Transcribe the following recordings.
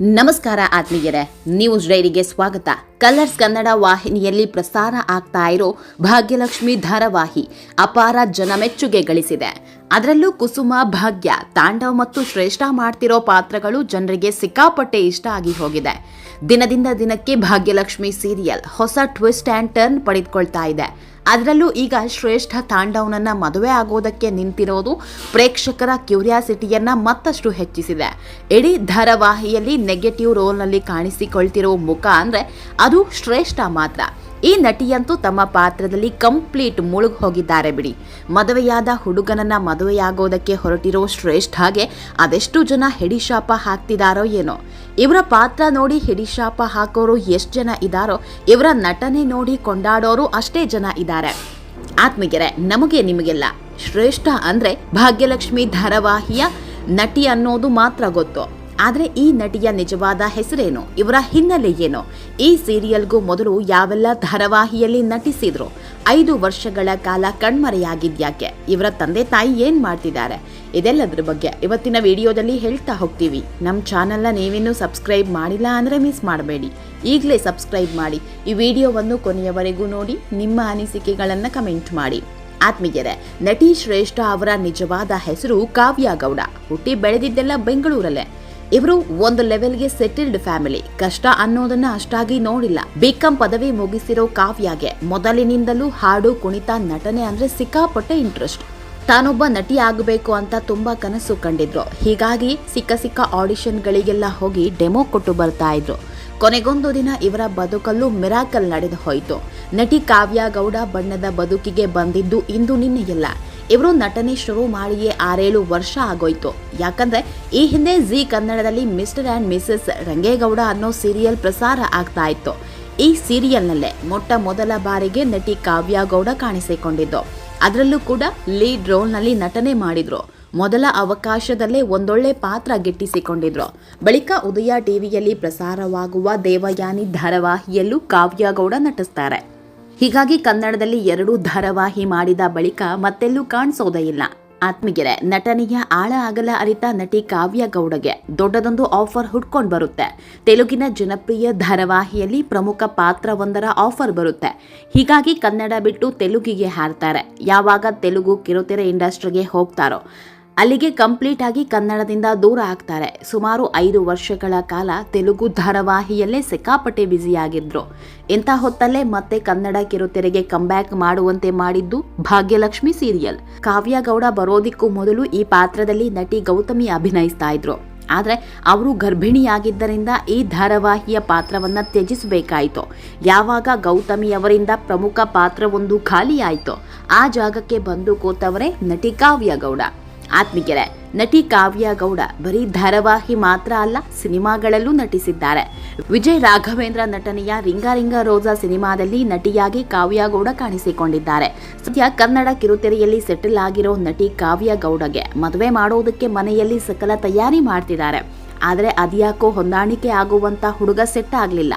ನಮಸ್ಕಾರ ಆತ್ಮೀಯರೇ ನ್ಯೂಸ್ ಡೈರಿಗೆ ಸ್ವಾಗತ. ಕಲರ್ಸ್ ಕನ್ನಡ ವಾಹಿನಿಯಲ್ಲಿ ಪ್ರಸಾರ ಆಗ್ತಾ ಇರೋ ಭಾಗ್ಯಲಕ್ಷ್ಮಿ ಧಾರಾವಾಹಿ ಅಪಾರ ಜನಮೆಚ್ಚುಗೆ ಗಳಿಸಿದೆ. ಅದರಲ್ಲೂ ಕುಸುಮ, ಭಾಗ್ಯ, ತಾಂಡವ್ ಮತ್ತು ಶ್ರೇಷ್ಠ ಮಾಡ್ತಿರೋ ಪಾತ್ರಗಳು ಜನರಿಗೆ ಸಿಕ್ಕಾಪಟ್ಟೆ ಇಷ್ಟ ಆಗಿ ಹೋಗಿದೆ. ದಿನದಿಂದ ದಿನಕ್ಕೆ ಭಾಗ್ಯಲಕ್ಷ್ಮಿ ಸೀರಿಯಲ್ ಹೊಸ ಟ್ವಿಸ್ಟ್ ಆ್ಯಂಡ್ ಟರ್ನ್ ಪಡೆದುಕೊಳ್ತಾ ಇದೆ. ಅದರಲ್ಲೂ ಈಗ ಶ್ರೇಷ್ಠ ತಾಂಡವ್ನನ್ನು ಮದುವೆ ಆಗೋದಕ್ಕೆ ನಿಂತಿರೋದು ಪ್ರೇಕ್ಷಕರ ಕ್ಯೂರಿಯಾಸಿಟಿಯನ್ನು ಮತ್ತಷ್ಟು ಹೆಚ್ಚಿಸಿದೆ. ಇಡೀ ಧಾರಾವಾಹಿಯಲ್ಲಿ ನೆಗೆಟಿವ್ ರೋಲ್ನಲ್ಲಿ ಕಾಣಿಸಿಕೊಳ್ತಿರೋ ಮುಖ ಅಂದ್ರೆ ಅದು ಶ್ರೇಷ್ಠ ಮಾತ್ರ. ಈ ನಟಿಯಂತೂ ತಮ್ಮ ಪಾತ್ರದಲ್ಲಿ ಕಂಪ್ಲೀಟ್ ಮುಳುಗು ಹೋಗಿದ್ದಾರೆ ಬಿಡಿ. ಮದುವೆಯಾದ ಹುಡುಗನನ್ನ ಮದುವೆಯಾಗೋದಕ್ಕೆ ಹೊರಟಿರೋ ಹಾಗೆ ಅದೆಷ್ಟು ಜನ ಹಿಡಿಶಾಪ ಹಾಕ್ತಿದಾರೋ ಏನೋ. ಇವರ ಪಾತ್ರ ನೋಡಿ ಹಿಡಿಶಾಪ ಹಾಕೋರು ಎಷ್ಟು ಜನ ಇದಾರೋ, ಇವರ ನಟನೆ ನೋಡಿ ಕೊಂಡಾಡೋರು ಅಷ್ಟೇ ಜನ ಇದ್ದಾರೆ. ಆತ್ಮಗೆರೆ ನಮಗೆ ನಿಮಗೆಲ್ಲ ಶ್ರೇಷ್ಠ ಅಂದ್ರೆ ಭಾಗ್ಯಲಕ್ಷ್ಮಿ ಧಾರಾವಾಹಿಯ ನಟಿ ಅನ್ನೋದು ಮಾತ್ರ ಗೊತ್ತು. ಆದರೆ ಈ ನಟಿಯ ನಿಜವಾದ ಹೆಸರೇನು? ಇವರ ಹಿನ್ನೆಲೆ ಏನು? ಈ ಸೀರಿಯಲ್ಗೂ ಮೊದಲು ಯಾವೆಲ್ಲ ಧಾರಾವಾಹಿಯಲ್ಲಿ ನಟಿಸಿದ್ರು? ಐದು ವರ್ಷಗಳ ಕಾಲ ಕಣ್ಮರೆಯಾಗಿದ್ಯಾಕೆ? ಇವರ ತಂದೆ ತಾಯಿ ಏನ್ ಮಾಡ್ತಿದ್ದಾರೆ? ಇದೆಲ್ಲದ್ರ ಬಗ್ಗೆ ಇವತ್ತಿನ ವಿಡಿಯೋದಲ್ಲಿ ಹೇಳ್ತಾ ಹೋಗ್ತೀವಿ. ನಮ್ಮ ಚಾನಲ್ನ ನೀವಿನ್ನೂ ಸಬ್ಸ್ಕ್ರೈಬ್ ಮಾಡಿಲ್ಲ ಅಂದರೆ ಮಿಸ್ ಮಾಡಬೇಡಿ. ಈಗಲೇ ಸಬ್ಸ್ಕ್ರೈಬ್ ಮಾಡಿ. ಈ ವಿಡಿಯೋವನ್ನು ಕೊನೆಯವರೆಗೂ ನೋಡಿ, ನಿಮ್ಮ ಅನಿಸಿಕೆಗಳನ್ನು ಕಮೆಂಟ್ ಮಾಡಿ. ಆತ್ಮೀಯರೇ, ನಟಿ ಶ್ರೇಷ್ಠ ಅವರ ನಿಜವಾದ ಹೆಸರು ಕಾವ್ಯ ಗೌಡ ಹುಟ್ಟಿ ಬೆಳೆದಿದ್ದೆಲ್ಲ ಬೆಂಗಳೂರಲ್ಲೇ. ಇವರು ಒಂದು ಲೆವೆಲ್ಗೆ ಸೆಟಲ್ಡ್ ಫ್ಯಾಮಿಲಿ. ಕಷ್ಟ ಅನ್ನೋದನ್ನ ಅಷ್ಟಾಗಿ ನೋಡಿಲ್ಲ. ಬಿಕಂ ಪದವಿ ಮುಗಿಸಿರೋ ಕಾವ್ಯಗೆ ಮೊದಲಿನಿಂದಲೂ ಹಾಡು, ಕುಣಿತ, ನಟನೆ ಅಂದ್ರೆ ಸಿಕ್ಕಾಪಟ್ಟೆ ಇಂಟ್ರೆಸ್ಟ್ ತಾನೊಬ್ಬ ನಟಿ ಆಗಬೇಕು ಅಂತ ತುಂಬಾ ಕನಸು ಕಂಡಿದ್ರು. ಹೀಗಾಗಿ ಸಿಕ್ಕ ಸಿಕ್ಕ ಆಡಿಷನ್ಗಳಿಗೆಲ್ಲ ಹೋಗಿ ಡೆಮೋ ಕೊಟ್ಟು ಬರ್ತಾ ಇದ್ರು. ಕೊನೆಗೊಂದು ದಿನ ಇವರ ಬದುಕಲ್ಲೂ ಮಿರಾಕಲ್ ನಡೆದು ಹೋಯಿತು. ನಟಿ ಕಾವ್ಯ ಗೌಡ ಬಣ್ಣದ ಬದುಕಿಗೆ ಬಂದಿದ್ದು ಇಂದು ನಿನ್ನೆಯಲ್ಲ. ಇವರು ನಟನೆ ಶುರು ಮಾಡಿಯೇ ಆರೇಳು ವರ್ಷ ಆಗೋಯ್ತು. ಯಾಕಂದ್ರೆ ಈ ಹಿಂದೆ ಜಿ ಕನ್ನಡದಲ್ಲಿ ಮಿಸ್ಟರ್ ಆ್ಯಂಡ್ ಮಿಸಸ್ ರಂಗೇಗೌಡ ಅನ್ನೋ ಸೀರಿಯಲ್ ಪ್ರಸಾರ ಆಗ್ತಾ ಇತ್ತು. ಈ ಸೀರಿಯಲ್ನಲ್ಲೇ ಮೊಟ್ಟ ಮೊದಲ ಬಾರಿಗೆ ನಟಿ ಕಾವ್ಯ ಗೌಡ ಕಾಣಿಸಿಕೊಂಡಿದ್ದು. ಅದರಲ್ಲೂ ಕೂಡ ಲೀಡ್ ರೋಲ್ನಲ್ಲಿ ನಟನೆ ಮಾಡಿದ್ರು. ಮೊದಲ ಅವಕಾಶದಲ್ಲೇ ಒಂದೊಳ್ಳೆ ಪಾತ್ರ ಗಿಟ್ಟಿಸಿಕೊಂಡಿದ್ರು. ಬಳಿಕ ಉದಯ ಟಿವಿಯಲ್ಲಿ ಪ್ರಸಾರವಾಗುವ ದೇವಯಾನಿ ಧಾರಾವಾಹಿಯಲ್ಲೂ ಕಾವ್ಯಾಗೌಡ ನಟಿಸ್ತಾರೆ. ಹೀಗಾಗಿ ಕನ್ನಡದಲ್ಲಿ ಎರಡು ಧಾರಾವಾಹಿ ಮಾಡಿದ ಬಳಿಕ ಮತ್ತೆಲ್ಲೂ ಕಾಣಿಸೋದೇ ಇಲ್ಲ. ಆತ್ಮಗೆರೆ ನಟನೆಯ ಆಳ ಅಗಲ ಅರಿತ ನಟಿ ಕಾವ್ಯ ಗೌಡಗೆ ದೊಡ್ಡದೊಂದು ಆಫರ್ ಹುಡ್ಕೊಂಡು ಬರುತ್ತೆ. ತೆಲುಗಿನ ಜನಪ್ರಿಯ ಧಾರಾವಾಹಿಯಲ್ಲಿ ಪ್ರಮುಖ ಪಾತ್ರವೊಂದರ ಆಫರ್ ಬರುತ್ತೆ. ಹೀಗಾಗಿ ಕನ್ನಡ ಬಿಟ್ಟು ತೆಲುಗಿಗೆ ಹಾರ್ತಾರೆ. ಯಾವಾಗ ತೆಲುಗು ಕಿರುತೆರೆ ಇಂಡಸ್ಟ್ರಿಗೆ ಹೋಗ್ತಾರೋ. ಅಲ್ಲಿಗೆ ಕಂಪ್ಲೀಟ್ ಆಗಿ ಕನ್ನಡದಿಂದ ದೂರ ಆಗ್ತಾರೆ. ಸುಮಾರು ಐದು ವರ್ಷಗಳ ಕಾಲ ತೆಲುಗು ಧಾರಾವಾಹಿಯಲ್ಲೇ ಸಿಕ್ಕಾಪಟ್ಟೆ ಬ್ಯುಸಿಯಾಗಿದ್ರು. ಇಂಥ ಹೊತ್ತಲ್ಲೇ ಮತ್ತೆ ಕನ್ನಡ ಕಿರುತೆರೆಗೆ ಕಂಬ್ಯಾಕ್ ಮಾಡುವಂತೆ ಮಾಡಿದ್ದು ಭಾಗ್ಯಲಕ್ಷ್ಮಿ ಸೀರಿಯಲ್ ಕಾವ್ಯಗೌಡ ಬರೋದಿಕ್ಕೂ ಮೊದಲು ಈ ಪಾತ್ರದಲ್ಲಿ ನಟಿ ಗೌತಮಿ ಅಭಿನಯಿಸ್ತಾ ಇದ್ರು. ಆದರೆ ಅವರು ಗರ್ಭಿಣಿಯಾಗಿದ್ದರಿಂದ ಈ ಧಾರಾವಾಹಿಯ ಪಾತ್ರವನ್ನು ತ್ಯಜಿಸಬೇಕಾಯಿತು. ಯಾವಾಗ ಗೌತಮಿ ಅವರಿಂದ ಪ್ರಮುಖ ಪಾತ್ರವೊಂದು ಖಾಲಿಯಾಯಿತು ಆ ಜಾಗಕ್ಕೆ ಬಂದು ಕೂತವರೇ ನಟಿ ಕಾವ್ಯ ಗೌಡ. ಆತ್ಮಿಗೆರೆ ನಟಿ ಕಾವ್ಯ ಗೌಡ ಬರೀ ಧಾರಾವಾಹಿ ಮಾತ್ರ ಅಲ್ಲ, ಸಿನಿಮಾಗಳಲ್ಲೂ ನಟಿಸಿದ್ದಾರೆ. ವಿಜಯ್ ರಾಘವೇಂದ್ರ ನಟನೆಯ ರಿಂಗಾರಿಂಗ ರಿಂಗ ರೋಜಾ ಸಿನಿಮಾದಲ್ಲಿ ನಟಿಯಾಗಿ ಕಾವ್ಯ ಗೌಡ ಕಾಣಿಸಿಕೊಂಡಿದ್ದಾರೆ. ಸದ್ಯ ಕನ್ನಡ ಕಿರುತೆರೆಯಲ್ಲಿ ಸೆಟಲ್ ಆಗಿರೋ ನಟಿ ಕಾವ್ಯ ಗೌಡಗೆ ಮದುವೆ ಮಾಡೋದಕ್ಕೆ ಮನೆಯಲ್ಲಿ ಸಕಲ ತಯಾರಿ ಮಾಡ್ತಿದ್ದಾರೆ. ಆದರೆ ಅದ್ಯಾಕೋ ಹೊಂದಾಣಿಕೆ ಆಗುವಂತ ಹುಡುಗ ಸೆಟ್ ಆಗಲಿಲ್ಲ.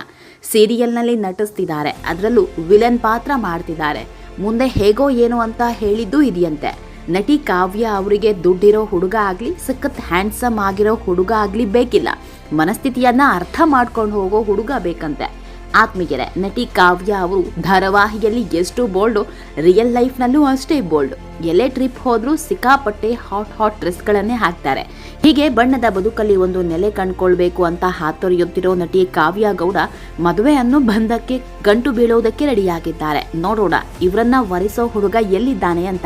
ಸೀರಿಯಲ್ನಲ್ಲಿ ನಟಿಸ್ತಿದ್ದಾರೆ, ಅದರಲ್ಲೂ ವಿಲನ್ ಪಾತ್ರ ಮಾಡ್ತಿದ್ದಾರೆ. ಮುಂದೆ ಹೇಗೋ ಏನೋ ಅಂತ ಹೇಳಿದ್ದು ಇದೆಯಂತೆ. ನಟಿ ಕಾವ್ಯ ಅವರಿಗೆ ದುಡ್ಡಿರೋ ಹುಡುಗ ಆಗಲಿ, ಸಖತ್ ಹ್ಯಾಂಡ್ಸಮ್ ಆಗಿರೋ ಹುಡುಗ ಆಗಲಿ ಬೇಕಿಲ್ಲ. ಮನಸ್ಥಿತಿಯನ್ನು ಅರ್ಥ ಮಾಡ್ಕೊಂಡು ಹೋಗೋ ಹುಡುಗ ಬೇಕಂತೆ. ಆತ್ಮೀಗೆರೆ ನಟಿ ಕಾವ್ಯ ಅವರು ಧಾರಾವಾಹಿಯಲ್ಲಿ ಎಷ್ಟು ಬೋಲ್ಡು ರಿಯಲ್ ಲೈಫ್ನಲ್ಲೂ ಅಷ್ಟೇ ಬೋಲ್ಡ್ ಎಲ್ಲೇ ಟ್ರಿಪ್ ಹೋದರೂ ಸಿಕ್ಕಾಪಟ್ಟೆ ಹಾಟ್ ಹಾಟ್ ಡ್ರೆಸ್ಗಳನ್ನೇ ಹಾಕ್ತಾರೆ. ಹೀಗೆ ಬಣ್ಣದ ಬದುಕಲ್ಲಿ ಒಂದು ನೆಲೆ ಕಂಡ್ಕೊಳ್ಬೇಕು ಅಂತ ಹಾತೊರೆಯುತ್ತಿರೋ ನಟಿ ಕಾವ್ಯ ಗೌಡ ಮದುವೆ ಬಂಧಕ್ಕೆ ಗಂಟು ಬೀಳೋದಕ್ಕೆ ರೆಡಿಯಾಗಿದ್ದಾರೆ ನೋಡೋಣ, ಇವರನ್ನ ವರಿಸೋ ಹುಡುಗ ಎಲ್ಲಿದ್ದಾನೆ ಅಂತ.